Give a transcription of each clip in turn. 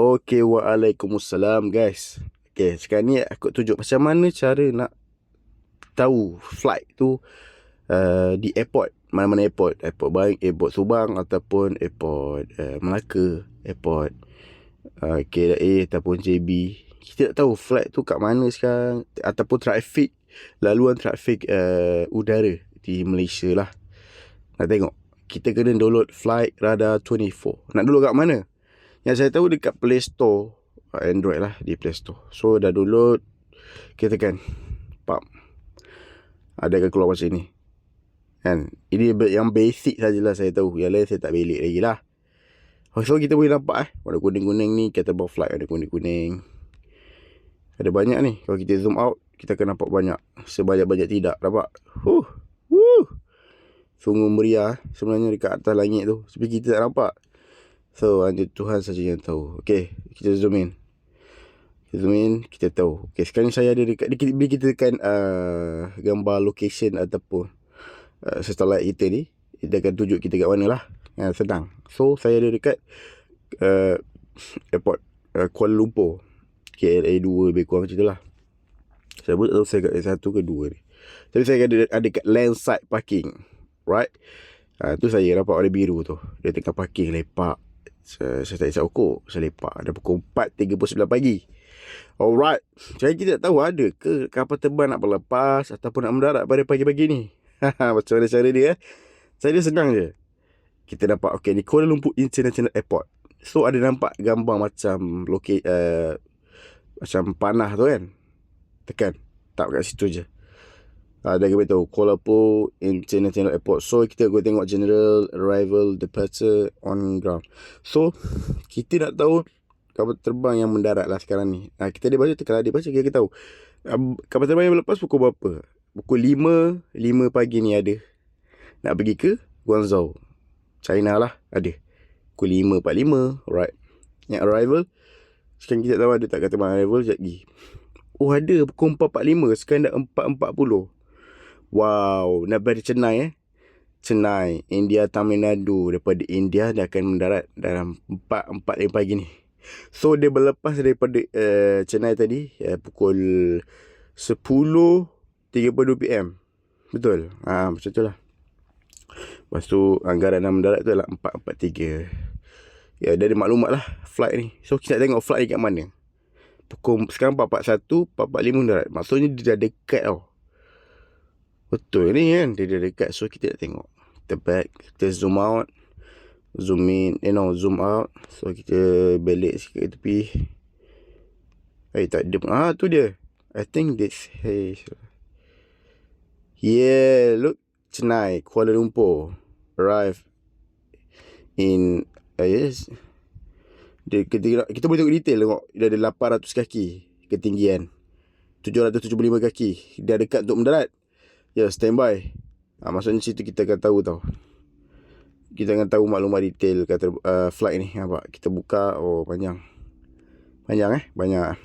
Okey, waalaikumsalam guys. Okey, sekarang ni aku tunjuk macam mana cara nak tahu flight tu uh, di airport. Mana-mana airport. Airport Baik, airport Subang ataupun airport uh, Melaka, airport uh, KLA ataupun JB. Kita tak tahu flight tu kat mana sekarang ataupun trafik, laluan trafik uh, udara di Malaysia lah. Nak tengok. Kita kena download Flight Radar 24. Nak download kat mana? Yang saya tahu dekat Play Store Android lah di Play Store. So dah download Kita tekan Pam Ada akan keluar macam ni Kan? Ini yang basic sajalah saya tahu. Yang lain saya tak belik lagi lah. So kita boleh nampak eh Warna kuning-kuning ni Kita bawa flight Ada kuning-kuning. Ada banyak ni. Kalau kita zoom out Kita akan nampak banyak. Sebanyak-banyak tidak Nampak? Huh Huh Sungguh meriah Sebenarnya dekat atas langit tu. Tapi kita tak nampak So hanya Tuhan saja yang tahu. Okay Kita zoom in. Kita zoom in Kita tahu. Okay sekarang saya ada dekat Bila kita tekan uh, Gambar location Ataupun uh, Satellite kita ni Dia akan tunjuk kita kat mana lah Yang senang. So saya ada dekat uh, Airport uh, Kuala Lumpur. KLA 2 Lebih kurang macam tu lah. Saya pun tak tahu saya kat satu ke dua ni. Tapi saya ada, ada kat landside parking. Right? Ha, tu saya nampak warna biru tu. Dia tengah parking lepak saya, saya tak isap ukur. Saya lepak. Dah pukul 4.39 pagi. Alright. Kita tak tahu ada ke kapal terbang nak berlepas ataupun nak mendarat pada pagi-pagi ni. Macam mana cara dia? Eh? Saya dia senang je. Kita nampak, okay ni Kuala Lumpur International Airport. So ada nampak gambar macam lokasi, uh, macam panah tu kan. Tekan. Tak kat situ je. Uh, dia akan beritahu Kuala Lumpur International Airport. So kita akan tengok General Arrival Departure On ground. So Kita nak tahu Kapal terbang yang mendarat lah sekarang ni. Uh, Kita ada baca Kalau ada baca kita tahu. Uh, Kapal terbang yang lepas pukul berapa? Pukul 5 5 pagi ni ada. Nak pergi ke Guangzhou? China lah Ada. Pukul 5.45 Alright. Yang arrival Sekarang kita tahu ada tak kata arrival Sekejap lagi. Oh ada pukul 4.45 Sekarang dah 4.40 Wow, daripada Chennai eh. Chennai, India, Tamil Nadu. Daripada India, dia akan mendarat dalam 4, 4 pagi ni. So, dia berlepas daripada uh, Chennai tadi, uh, pukul 10.32 PM. Betul? Ha, macam tu lah. Lepas tu, anggaran nak mendarat tu adalah 4.43. Ya, dari maklumat lah flight ni. So, kita nak tengok flight ni kat mana. Pukul, sekarang 4.41, 4.45 mendarat. Maksudnya, dia dah dekat tau. Betul ni kan? Dia dah dekat So kita nak tengok. Kita back Kita zoom out. Zoom in Eh no Zoom out. So kita balik sikit tepi. Eh tak ada Ah tu dia. I think this Hey Yeah Look Chennai Kuala Lumpur Arrive In uh, Yes dia, kita, kita boleh tengok detail tengok. Dia ada 800 kaki Ketinggian. 775 kaki. Dia dekat untuk mendarat Ya, yeah, standby. Ha, maksudnya situ kita akan tahu tau. Kita akan tahu maklumat detail kata uh, flight ni. Nampak? Kita buka. Oh, panjang. Panjang eh. Banyak.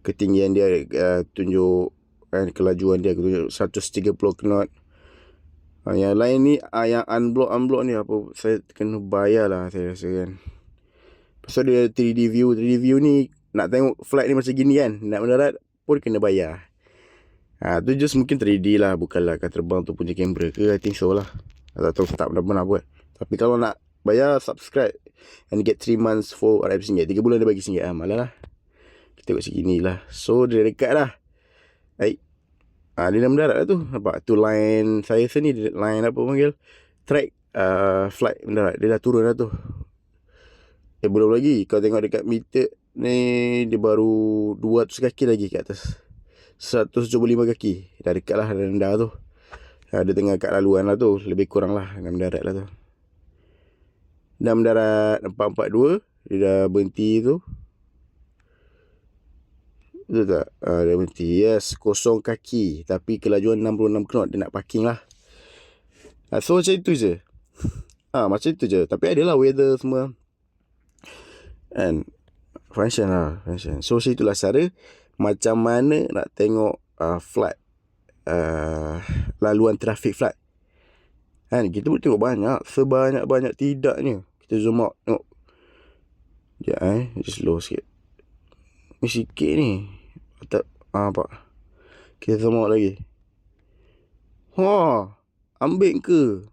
Ketinggian dia uh, tunjuk eh, kelajuan dia tunjuk 130 knot. Uh, yang lain ni uh, yang unblock unblock ni apa saya kena bayar lah saya rasa kan. Pasal dia 3D view, 3D view ni nak tengok flight ni macam gini kan. Nak mendarat pun kena bayar. Ha, tu just mungkin 3D lah. Bukanlah akan terbang tu punya kamera ke. I think so lah. Tak tahu tak benar-benar buat. Tapi kalau nak bayar subscribe and get 3 months for RM1. 3 bulan dia bagi RM1. Ha, malah lah. Kita tengok segini lah. So dia dekat lah. Baik. Ha, dia dah mendarat lah tu. Nampak? Tu line saya sini. Line apa panggil. Track uh, flight mendarat. Dia dah turun lah tu. Eh belum lagi. Kau tengok dekat meter ni. Dia baru 200 kaki lagi kat atas. 175 kaki. Dah dekat lah Dah rendah tu. Ada tengah kat laluan lah tu. Lebih kurang lah Dah mendarat lah tu. Dah mendarat 442 Dia dah berhenti tu. Betul tak? Ha, dah berhenti. Yes Kosong kaki. Tapi kelajuan 66 knot Dia nak parking lah. Ha, So macam itu je. Ha, Macam itu je. Tapi adalah weather semua. And Function lah Function So macam itulah cara macam mana nak tengok uh, flight uh, laluan trafik flight kan kita boleh tengok banyak sebanyak-banyak tidaknya kita zoom out tengok Sekejap eh. Just slow sikit. Ni sikit ni. Tak. Ah, pak. Kita tengok lagi. Ha. Ambil ke?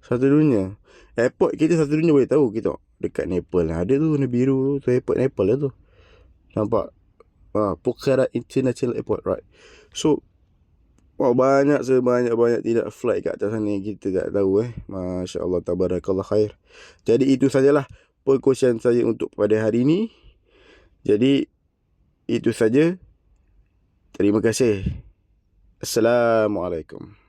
Satu dunia. Airport kita satu dunia boleh tahu kita. Dekat Nepal lah. Ada tu warna biru tu. Airport Nepal lah tu. Nampak? Ha, Pokhara International Airport. Right. So, Wah banyak sebanyak-banyak tidak flight kat atas sana kita tak tahu eh. Masya Allah tabarakallah khair. Jadi itu sajalah perkongsian saya untuk pada hari ini. Jadi itu saja. Terima kasih. Assalamualaikum.